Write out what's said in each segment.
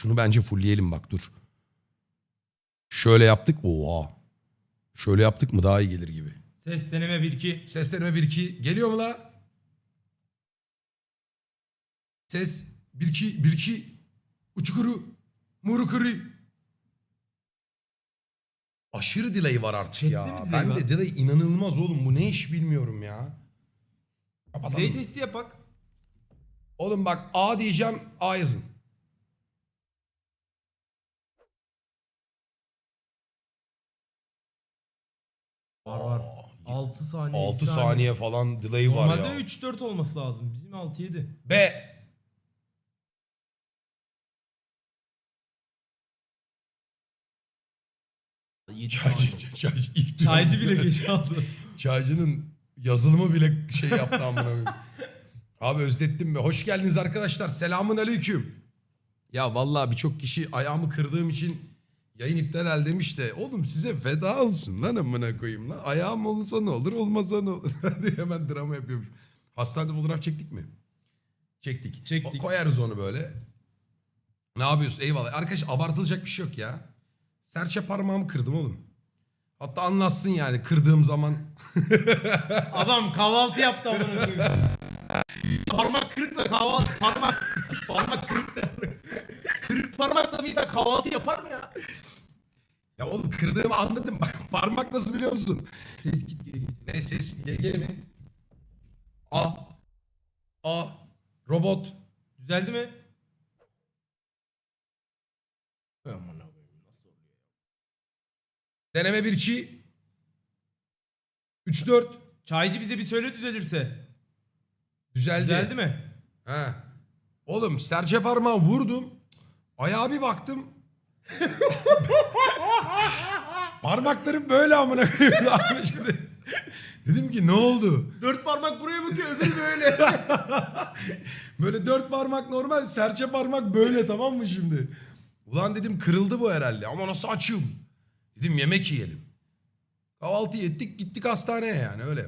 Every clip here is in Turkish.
Şunu bence fullleyelim bak dur. Şöyle yaptık. Oha. Şöyle yaptık mı daha iyi gelir gibi. Ses deneme 1-2. Seslenme 1 2 geliyor mu la? Ses 1 2 1 2 uçukuru murukuru. Aşırı delay var artık Chat'te ya. mi delay Ben de delay inanılmaz oğlum. Bu ne iş bilmiyorum ya. Kapatalım. Play testi yapak. Oğlum bak A diyeceğim A yazın. Var var. 6 saniye. 6 yedi saniye falan delay var Normalde ya. 3-4 olması lazım. Bizim 6-7. B. Çaycı, çaycı, ilk Çaycı bile geç aldı. Çaycının yazılımı bile şey yaptı amına koyayım. Abi özlettim be. Hoş geldiniz arkadaşlar. Selamun aleyküm. Ya vallahi birçok kişi ayağımı kırdığım için yayın iptal el demiş de oğlum size feda olsun lan amına koyayım lan. Ayağım olursa ne olur olmasa ne olur diye hemen drama yapıyormuş. Hastanede fotoğraf çektik mi? Çektik. Çektik. O- koyarız onu böyle. Ne yapıyorsun? Eyvallah. Arkadaş abartılacak bir şey yok ya. Serçe parmağımı kırdım oğlum. Hatta anlatsın yani kırdığım zaman. Adam kahvaltı yaptı amına koyayım. Parmak kırıkla kahvaltı parmak parmak kırıkla. Kırık parmakla bir insan kahvaltı yapar mı ya? Ya oğlum kırdığımı anladım. Bak parmak nasıl biliyor musun? Ses git geri git. Ne ses? GG mi? A. A. Robot. Düzeldi mi? Aman Allah'ım, nasıl oluyor? Deneme 1 2 3 4 Çaycı bize bir söyle düzelirse. düzeldi. Düzeldi mi? He. Oğlum serçe parmağı vurdum. Ayağa bir baktım. Parmaklarım böyle amına koyayım. Abi şimdi. Dedim ki ne oldu? Dört parmak buraya bakıyor öbürü böyle. Böyle dört parmak normal, serçe parmak böyle tamam mı şimdi? Ulan dedim kırıldı bu herhalde ama nasıl açım? Dedim yemek yiyelim. Kahvaltı ettik gittik hastaneye yani öyle.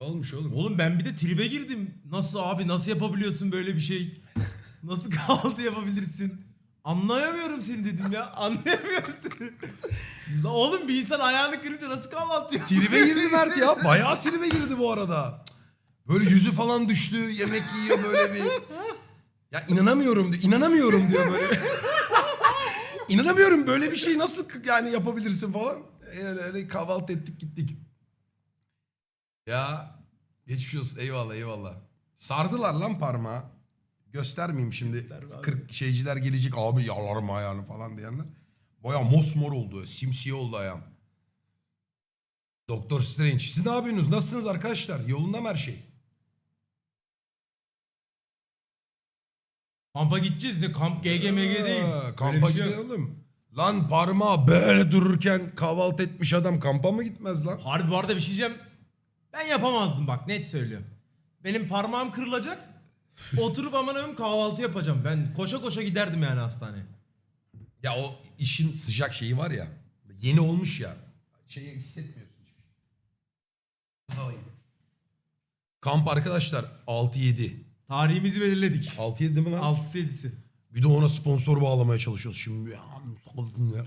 Olmuş oğlum. Oğlum ben bir de tribe girdim. Nasıl abi nasıl yapabiliyorsun böyle bir şey? Nasıl kahvaltı yapabilirsin? Anlayamıyorum seni dedim ya. Anlayamıyorum seni. La oğlum bir insan ayağını kırınca nasıl kahvaltı yapıyor? Tribe girdi Mert ya. Bayağı tribe girdi bu arada. Böyle yüzü falan düştü. Yemek yiyor böyle bir. Ya inanamıyorum diyor. İnanamıyorum diyor böyle. İnanamıyorum böyle bir şey nasıl yani yapabilirsin falan. Yani öyle kahvaltı ettik gittik. Ya geçmiş olsun eyvallah eyvallah. Sardılar lan parmağı. Göstermeyeyim şimdi. Göster abi. 40 şeyciler gelecek abi yalarım ayağını falan diyenler. Baya mosmor oldu. Simsiyah oldu ayağım. Doktor Strange. Siz ne yapıyorsunuz? Nasılsınız arkadaşlar? Yolunda mı her şey? Kampa gideceğiz de kamp GGMG değil. Ha, Öyle Kampa bir şey yok. gidelim. Lan parmağı böyle dururken kahvaltı etmiş adam kampa mı gitmez lan? Harbi bu arada bir şey diyeceğim. Ben yapamazdım bak net söylüyorum. Benim parmağım kırılacak. Oturup aman ömüm kahvaltı yapacağım. Ben koşa koşa giderdim yani hastaneye. Ya o işin sıcak şeyi var ya. Yeni olmuş ya. Şeyi hissetmiyorsun hiçbir şey. Alayım. Kamp arkadaşlar 6-7. Tarihimizi belirledik. 6-7 değil mi lan? 6'sı 7'si. Bir de ona sponsor bağlamaya çalışıyoruz şimdi. Ya, ya.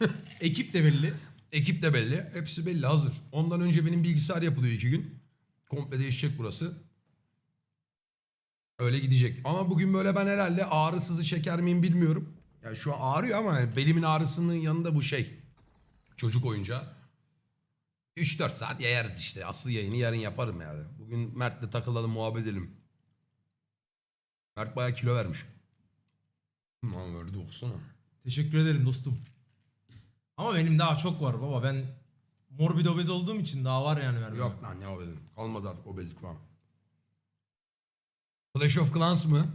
Ekip de belli. Ekip de belli. Hepsi belli hazır. Ondan önce benim bilgisayar yapılıyor iki gün. Komple değişecek burası. Öyle gidecek. Ama bugün böyle ben herhalde ağrı sızı çeker miyim bilmiyorum. Yani şu an ağrıyor ama belimin ağrısının yanında bu şey. Çocuk oyuncağı. 3-4 saat yayarız işte. Asıl yayını yarın yaparım yani. Bugün Mert'le takılalım muhabbet edelim. Mert bayağı kilo vermiş. Aman verdi okusana. Teşekkür ederim dostum. Ama benim daha çok var baba. Ben morbid obez olduğum için daha var yani vermem. Yok lan ne obezlik. Kalmadı artık obezlik falan. Clash of Clans mı?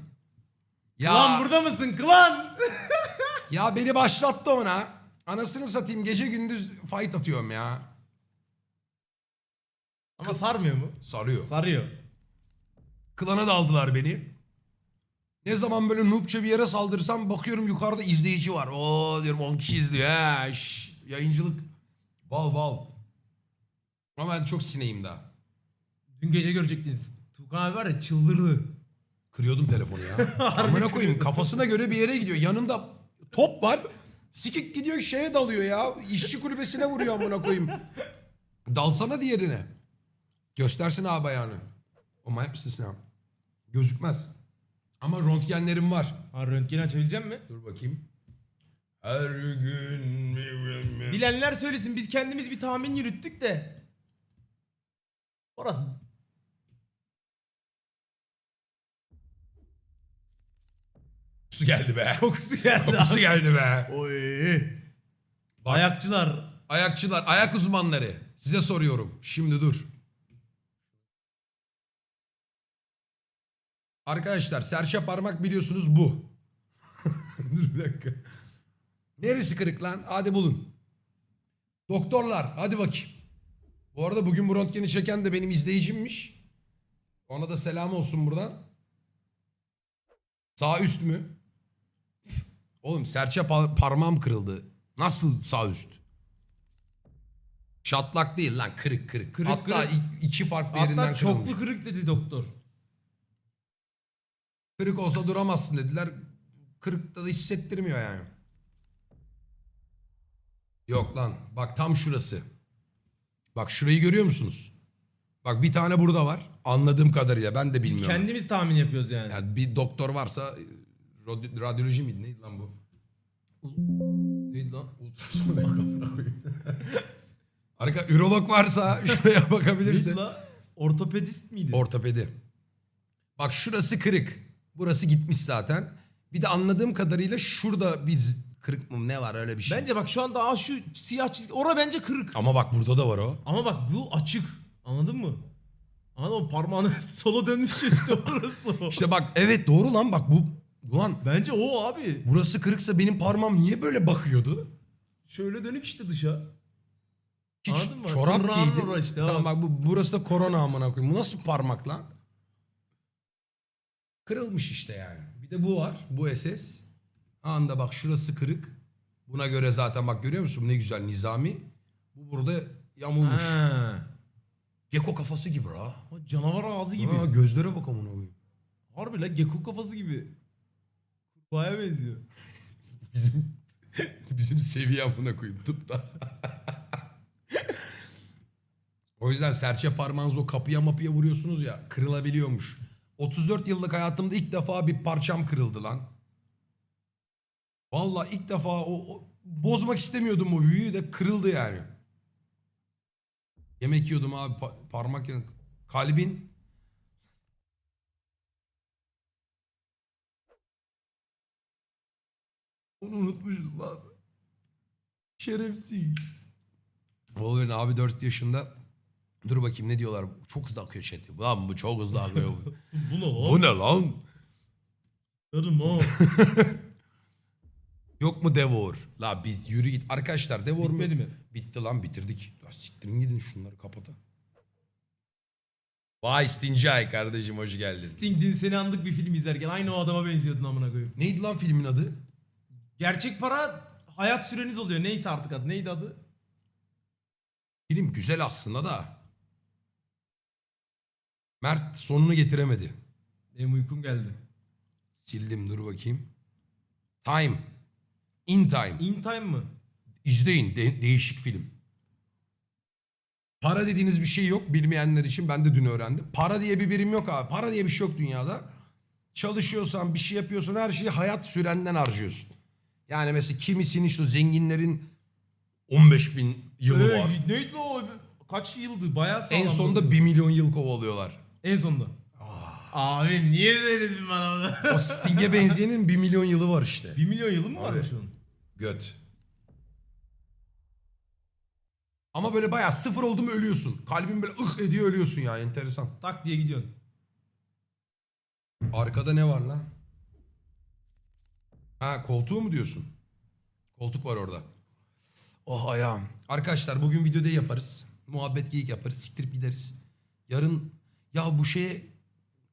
Ya, Klan burada mısın klan? ya beni başlattı ona. Anasını satayım gece gündüz fight atıyorum ya. Ama sarmıyor mu? Sarıyor. Sarıyor. Klana da aldılar beni. Ne zaman böyle noobça bir yere saldırsam bakıyorum yukarıda izleyici var. Oo diyorum 10 kişi izliyor. Ha, şş, yayıncılık. Bal bal. Ama ben çok sineyim daha. Dün gece görecektiniz. Tukan abi var ya çıldırdı. Kırıyordum telefonu ya. Amına koyayım kafasına göre bir yere gidiyor. Yanında top var. Sikik gidiyor şeye dalıyor ya. İşçi kulübesine vuruyor amına koyayım. Dalsana diğerine. Göstersin abi ayağını. O manyak mısın sen? Gözükmez. Ama röntgenlerim var. Ha röntgeni açabilecek mi? Dur bakayım. Her gün... Bilenler söylesin biz kendimiz bir tahmin yürüttük de. Orası Su geldi be. kokusu geldi Kokusu abi. geldi be. Oy. Bak. Ayakçılar. Ayakçılar, ayak uzmanları. Size soruyorum. Şimdi dur. Arkadaşlar serçe parmak biliyorsunuz bu. dur bir dakika. Neresi kırık lan? Hadi bulun. Doktorlar hadi bakayım. Bu arada bugün bu röntgeni çeken de benim izleyicimmiş. Ona da selam olsun buradan. Sağ üst mü? Oğlum serçe pa- parmağım kırıldı. Nasıl sağ üst? Çatlak değil lan kırık kırık. Kırık, Hatta kırık. i- iki farklı yerinden Hatta kırılmış. çoklu kırık dedi doktor. Kırık olsa duramazsın dediler. Kırıkta da hissettirmiyor yani. Yok lan. Bak tam şurası. Bak şurayı görüyor musunuz? Bak bir tane burada var. Anladığım kadarıyla ben de Biz bilmiyorum. kendimiz tahmin yapıyoruz yani. Yani bir doktor varsa radi- radyoloji miydi neydi lan bu? Neydi lan? Ultrason amına koyayım. Arka ürolog varsa şuraya bakabilirsin. Lan? Ortopedist miydi? Ortopedi. Bak şurası kırık. Burası gitmiş zaten. Bir de anladığım kadarıyla şurada bir z- kırık mı ne var öyle bir şey. Bence bak şu anda aa şu siyah çizgi ora bence kırık. Ama bak burada da var o. Ama bak bu açık. Anladın mı? Anladın mı? Parmağını sola dönmüş işte orası o. İşte bak evet doğru lan bak bu. Ulan Bence o abi. burası kırıksa benim parmağım niye böyle bakıyordu? Şöyle dönük işte dışa. Hiç Anladın mı? çorap Tırnağın giydim. tamam bak. bu, burası da korona amına koyayım. Bu nasıl parmak lan? Kırılmış işte yani. Bir de bu var. Bu SS. Anda bak şurası kırık. Buna göre zaten bak görüyor musun ne güzel nizami. Bu burada yamulmuş. Ha. Geko kafası gibi ha. O canavar ağzı gibi. Ha, gözlere bak amına koyayım. Harbi la gecko kafası gibi. Kurbağaya benziyor. Bizim bizim seviye amına koyayım tıpta. o yüzden serçe parmağınızı o kapıya mapıya vuruyorsunuz ya kırılabiliyormuş. 34 yıllık hayatımda ilk defa bir parçam kırıldı lan. Vallahi ilk defa o, o- bozmak istemiyordum o büyüyü de kırıldı yani. Yemek yiyordum abi pa- parmak kalbin Onu unutmuşum lan. Şerefsiz. Wolverine abi 4 yaşında. Dur bakayım ne diyorlar. Çok hızlı akıyor chat. Lan bu çok hızlı akıyor. Bu ne lan? bu ne lan? Yarım ha. Yok mu Devor? La biz yürü git. Arkadaşlar Devor mu? Bitmedi mi? Bitti lan bitirdik. Ya siktirin gidin şunları kapata. Vay Stincay kardeşim hoş geldin. Sting dün seni andık bir film izlerken aynı o adama benziyordun amına koyayım. Neydi lan filmin adı? Gerçek para hayat süreniz oluyor. Neyse artık adı. Neydi adı? Film güzel aslında da. Mert sonunu getiremedi. Benim uykum geldi. Sildim dur bakayım. Time. In Time. In Time mı? İzleyin. De- değişik film. Para dediğiniz bir şey yok bilmeyenler için. Ben de dün öğrendim. Para diye bir birim yok abi. Para diye bir şey yok dünyada. Çalışıyorsan, bir şey yapıyorsan her şeyi hayat sürenden harcıyorsun. Yani mesela kimisinin işte zenginlerin 15 bin yılı Ee, var. Neydi lan o? Kaç yıldı? Bayağı sağlam. En sonunda 1 milyon yıl kovalıyorlar. En sonunda. Abi niye söyledin bana onu? O Sting'e benzeyenin 1 milyon yılı var işte. 1 milyon yılı mı Abi. varmış onun? Göt. Ama böyle bayağı sıfır oldu mu ölüyorsun. Kalbin böyle ıh ediyor ölüyorsun ya enteresan. Tak diye gidiyorsun. Arkada ne var lan? Ha koltuğu mu diyorsun? Koltuk var orada. Oh ayağım. Arkadaşlar bugün videoda yaparız. Muhabbet geyik yaparız. Siktirip gideriz. Yarın ya bu şeye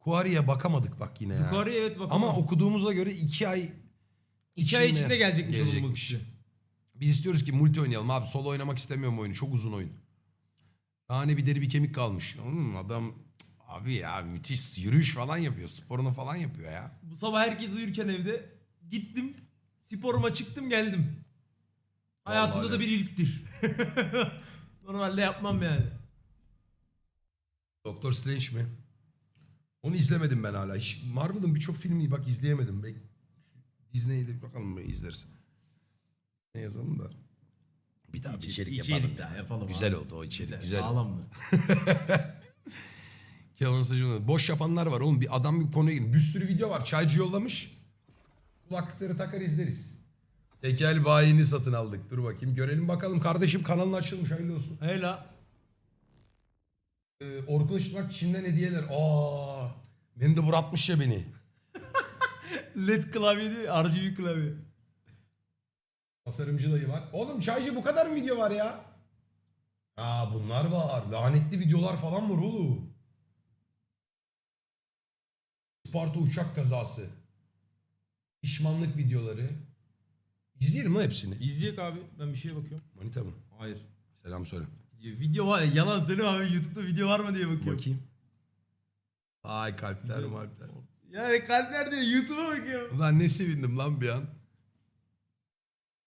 Kuari'ye bakamadık bak yine ya. Yukarıya evet bakalım. Ama okuduğumuza göre iki ay İki ay içinde gelecekmiş, gelecekmiş. Biz istiyoruz ki multi oynayalım abi. Solo oynamak istemiyorum oyunu. Çok uzun oyun. Daha ne bir deri bir kemik kalmış. Mı? Adam Abi ya müthiş yürüyüş falan yapıyor. Sporunu falan yapıyor ya. Bu sabah herkes uyurken evde gittim sporuma çıktım geldim. Hayatımda Vallahi da bir ilktir. Normalde yapmam yani. Doktor Strange mi? Onu izlemedim ben hala. Hiç Marvel'ın birçok filmini bak izleyemedim. Bek Disney'de bakalım mı izleriz. Ne yazalım da. Bir daha bir içerik, İçerik yapalım. daha ya. yapalım Güzel abi. oldu o içerik. Güzel, Güzel. Sağlamdı. Kenan Sacı'nın- Boş yapanlar var oğlum. Bir adam bir konuya girin. Bir sürü video var. Çaycı yollamış. Kulaklıkları takar izleriz. Tekel bayini satın aldık. Dur bakayım. Görelim bakalım. Kardeşim kanalın açılmış. Hayırlı olsun. Heyla. Ee, Orkun Işıtmak Çin'den hediyeler. Aa, beni de buratmış ya beni. LED klavye değil RGB klavye. Tasarımcı dayı var. Oğlum çaycı bu kadar mı video var ya? Aa bunlar var. Lanetli videolar falan var oğlum. Sparta uçak kazası. Pişmanlık videoları. İzleyelim lan hepsini. İzleyek abi. Ben bir şeye bakıyorum. Manita mı? Hayır. Selam söyle. Video var ya yalan söyleme abi YouTube'da video var mı diye bakıyorum. Bakayım. Ay kalpler malpler. Yani kalpler diye YouTube'a bakıyorum. Ulan ne sevindim lan bir an.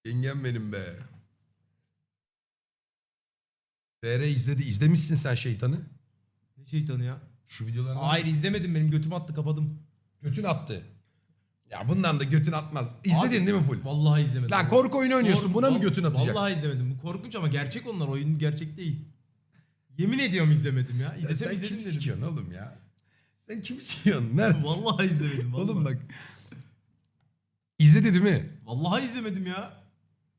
Yengem benim be. BR izledi. İzlemişsin sen şeytanı. Ne şeytanı ya? Şu videoları. Hayır izlemedim benim götüm attı kapadım. Götün attı. Ya bundan da götün atmaz. İzledin Abi, değil mi full? Vallahi izlemedim. Lan korku oyunu oynuyorsun. Buna mı götün atacak? Vallahi izlemedim. Bu korkunç ama gerçek onlar. Oyun gerçek değil. Yemin ediyorum izlemedim ya. Ya İzlesem sen izledim kimi dedim. sikiyorsun oğlum ya? Sen kimi sikiyorsun Mert? Vallahi izlemedim. Vallahi. Oğlum bak. İzledi değil mi? Vallahi izlemedim ya.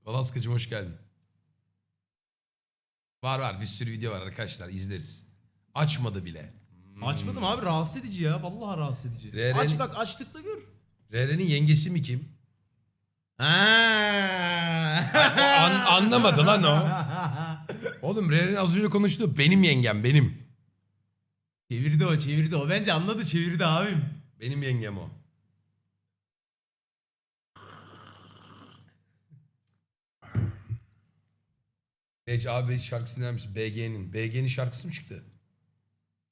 Valaskacım hoş geldin. Var var bir sürü video var arkadaşlar izleriz. Açmadı bile. Açmadım abi rahatsız edici ya. Vallahi rahatsız edici. RR'nin Aç bak aç tıkla gör. Reren'in yengesi mi kim? Ha. An- anlamadı lan o. Oğlum Reren az önce konuştu. Benim yengem benim. çevirdi o çevirdi o. Bence anladı çevirdi abim. Benim yengem o. Ece abi şarkısı dinler misin? BG'nin. BG'nin şarkısı mı çıktı?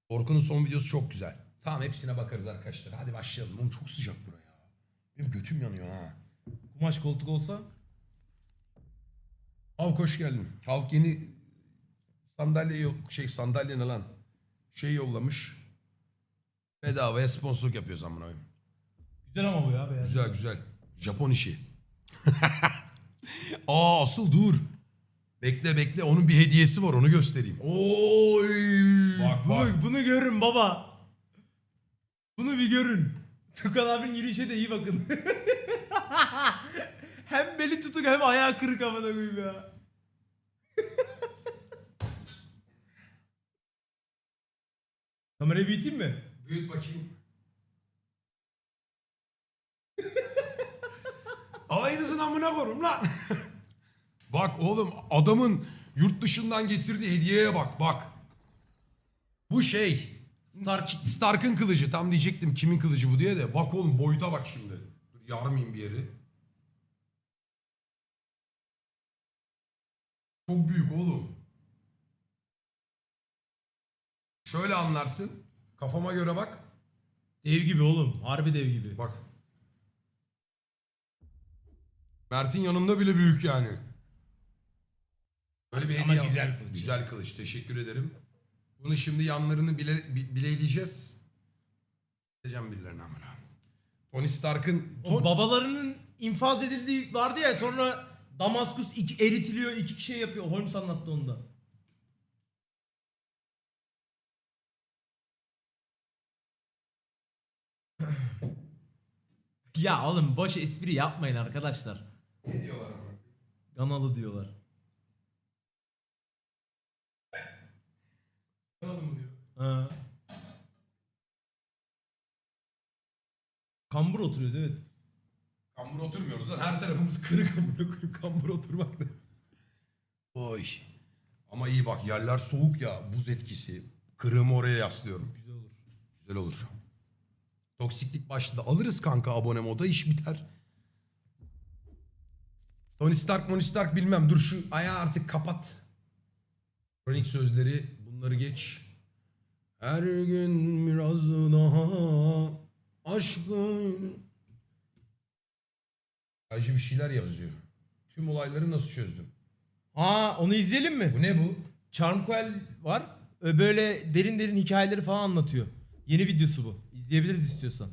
Orkun'un son videosu çok güzel. Tamam hepsine bakarız arkadaşlar. Hadi başlayalım. Oğlum çok sıcak buraya. Benim götüm yanıyor ha. Kumaş koltuk olsa. Havk hoş geldin. Havk yeni sandalye yok şey sandalye ne lan? Şey yollamış. Bedavaya sponsorluk yapıyor zaman oyun. Güzel ama bu ya beğendim. Güzel güzel. Japon işi. Aa asıl dur. Bekle bekle onun bir hediyesi var onu göstereyim. Oy. Bak, bunu, bak. bunu görün baba. Bunu bir görün. Tukan abinin yürüyüşe de iyi bakın. hem beli tutuk hem ayağı kırık amına koyayım ya. Kamerayı büyüteyim mi? Büyüt bakayım. Alayınızın amına korum lan. bak oğlum adamın yurt dışından getirdiği hediyeye bak bak. Bu şey Stark. Stark'ın kılıcı tam diyecektim kimin kılıcı bu diye de. Bak oğlum boyuta bak şimdi. Dur yarmayayım bir yeri. Çok büyük oğlum. Şöyle anlarsın. Kafama göre bak. Dev gibi oğlum. Harbi dev gibi. Bak. Mert'in yanında bile büyük yani. Böyle bir Ama hediye al- güzel kılıç. Güzel kılıç. Teşekkür ederim. Bunu şimdi yanlarını bile, bi- bileyleyeceğiz. Gideceğim birilerine amına. Tony Stark'ın... O Ton- babalarının infaz edildiği vardı ya sonra Damaskus iki, eritiliyor iki şey yapıyor. Holmes anlattı onu da. ya oğlum boş espri yapmayın arkadaşlar. Ne diyorlar ama? Kanalı diyorlar. Anladın mı diyor. Ha. Kambur oturuyoruz evet. Kambur oturmuyoruz lan. Her tarafımız kırık amına koyayım. Kambur oturmak ne? Oy. Ama iyi bak yerler soğuk ya. Buz etkisi. Kırığımı oraya yaslıyorum. Güzel olur. Güzel olur. Toksiklik başladı. Alırız kanka abone moda iş biter. Tony Stark, Tony Stark bilmem. Dur şu ayağı artık kapat. Kronik sözleri bunları geç. Her gün biraz daha aşkın. Acı bir şeyler yazıyor. Tüm olayları nasıl çözdüm? Aa onu izleyelim mi? Bu ne bu? Charmcoel var. Ö, Böyle derin derin hikayeleri falan anlatıyor. Yeni videosu bu. İzleyebiliriz istiyorsan.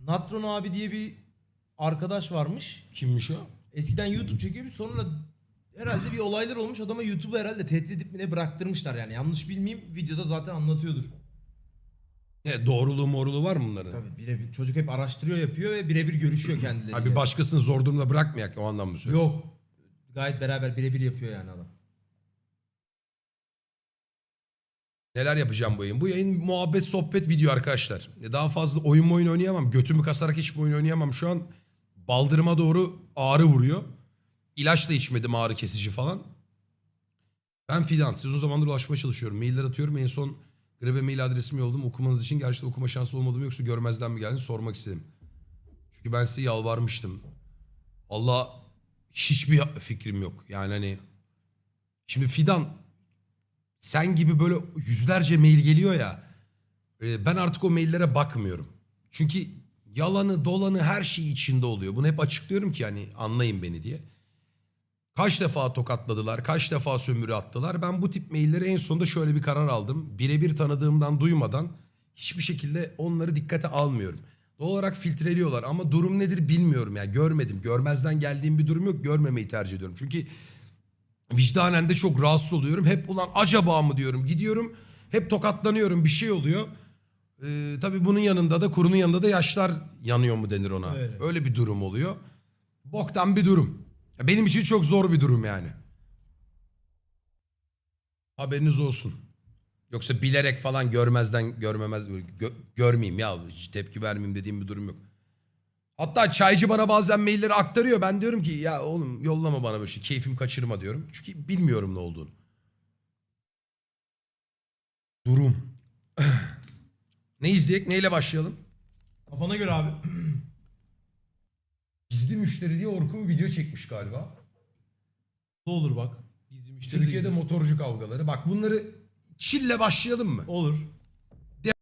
Natron abi diye bir arkadaş varmış. Kimmiş o? Eskiden YouTube çekiyormuş sonra herhalde bir olaylar olmuş adama YouTube'u herhalde tehdit edip mi ne bıraktırmışlar yani. Yanlış bilmeyeyim videoda zaten anlatıyordur. Ne doğruluğu moruluğu var mı bunların? Tabii birebir. Çocuk hep araştırıyor yapıyor ve birebir görüşüyor kendileriyle. Abi başkasını zor durumda bırakmayak o anlamda mı söylüyorsun? Yok. Gayet beraber birebir yapıyor yani adam. Neler yapacağım bu yayın? Bu yayın muhabbet sohbet video arkadaşlar. E, Daha fazla oyun oyun oynayamam. Götümü kasarak hiçbir oyun oynayamam. Şu an baldırıma doğru ağrı vuruyor. İlaç da içmedim ağrı kesici falan. Ben Fidan. Size uzun zamandır ulaşmaya çalışıyorum. Mailler atıyorum. En son Grebe mail adresimi yolladım. Okumanız için gerçekten okuma şansı olmadı mı yoksa görmezden mi geldiniz sormak istedim. Çünkü ben size yalvarmıştım. Allah hiçbir fikrim yok. Yani hani şimdi Fidan sen gibi böyle yüzlerce mail geliyor ya. e, Ben artık o maillere bakmıyorum. Çünkü yalanı dolanı her şey içinde oluyor. Bunu hep açıklıyorum ki hani anlayın beni diye. Kaç defa tokatladılar, kaç defa sömürü attılar. Ben bu tip mailleri en sonunda şöyle bir karar aldım. Birebir tanıdığımdan duymadan hiçbir şekilde onları dikkate almıyorum. Doğal olarak filtreliyorlar ama durum nedir bilmiyorum ya. Görmedim. Görmezden geldiğim bir durum yok. Görmemeyi tercih ediyorum. Çünkü vicdanen de çok rahatsız oluyorum. Hep ulan acaba mı diyorum. Gidiyorum hep tokatlanıyorum bir şey oluyor. Ee, tabii bunun yanında da kurunun yanında da yaşlar yanıyor mu denir ona. Öyle. Öyle bir durum oluyor. Boktan bir durum. Ya Benim için çok zor bir durum yani. Haberiniz olsun. Yoksa bilerek falan görmezden görmemez gö- görmeyeyim ya tepki vermeyeyim dediğim bir durum yok. Hatta çaycı bana bazen mailleri aktarıyor. Ben diyorum ki ya oğlum yollama bana böyle şey. Keyfim kaçırma diyorum. Çünkü bilmiyorum ne olduğunu. Durum. ne izleyek? Neyle başlayalım? Kafana göre abi. Gizli müşteri diye Orkun video çekmiş galiba. Ne olur bak. Gizli müşteri de Türkiye'de güzel. motorcu kavgaları. Bak bunları çille başlayalım mı? Olur.